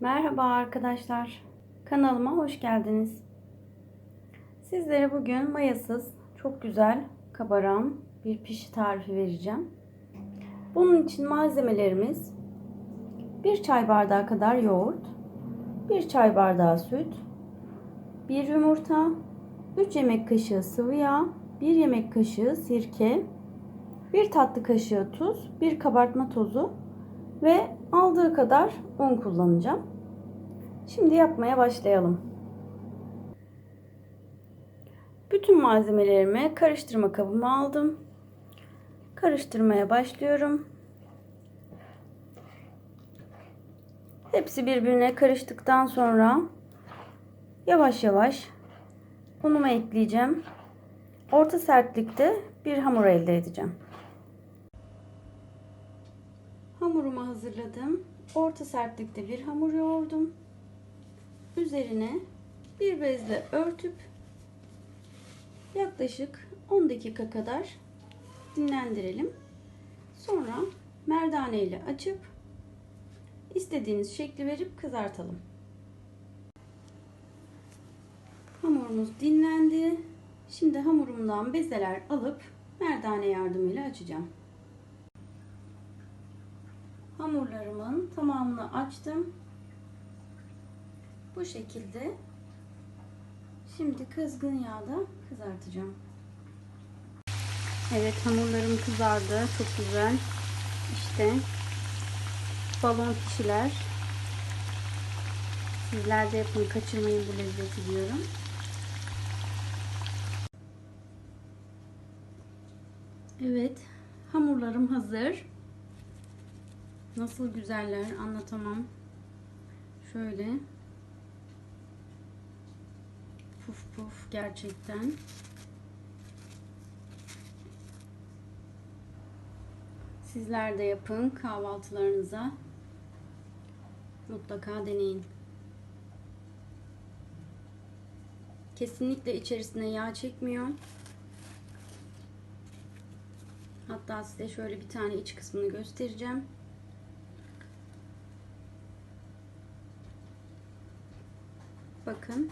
Merhaba arkadaşlar. Kanalıma hoş geldiniz. Sizlere bugün mayasız, çok güzel, kabaran bir pişi tarifi vereceğim. Bunun için malzemelerimiz 1 çay bardağı kadar yoğurt, 1 çay bardağı süt, 1 yumurta, 3 yemek kaşığı sıvı yağ, 1 yemek kaşığı sirke, 1 tatlı kaşığı tuz, 1 kabartma tozu ve aldığı kadar un kullanacağım. Şimdi yapmaya başlayalım. Bütün malzemelerimi karıştırma kabıma aldım. Karıştırmaya başlıyorum. Hepsi birbirine karıştıktan sonra yavaş yavaş unumu ekleyeceğim. Orta sertlikte bir hamur elde edeceğim. Hamurumu hazırladım. Orta sertlikte bir hamur yoğurdum. Üzerine bir bezle örtüp yaklaşık 10 dakika kadar dinlendirelim. Sonra merdane ile açıp istediğiniz şekli verip kızartalım. Hamurumuz dinlendi. Şimdi hamurumdan bezeler alıp merdane yardımıyla açacağım. Hamurlarımın tamamını açtım. Bu şekilde şimdi kızgın yağda kızartacağım. Evet hamurlarım kızardı. Çok güzel. İşte balon pişiler. Sizler de yapın. Kaçırmayın bu lezzeti diyorum. Evet. Hamurlarım hazır. Nasıl güzeller anlatamam. Şöyle. Puf puf gerçekten. Sizler de yapın kahvaltılarınıza. Mutlaka deneyin. Kesinlikle içerisine yağ çekmiyor. Hatta size şöyle bir tane iç kısmını göstereceğim. Bakın.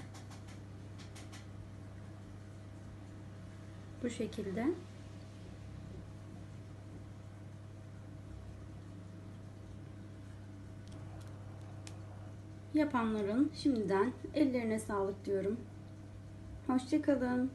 Bu şekilde. Yapanların şimdiden ellerine sağlık diyorum. Hoşçakalın.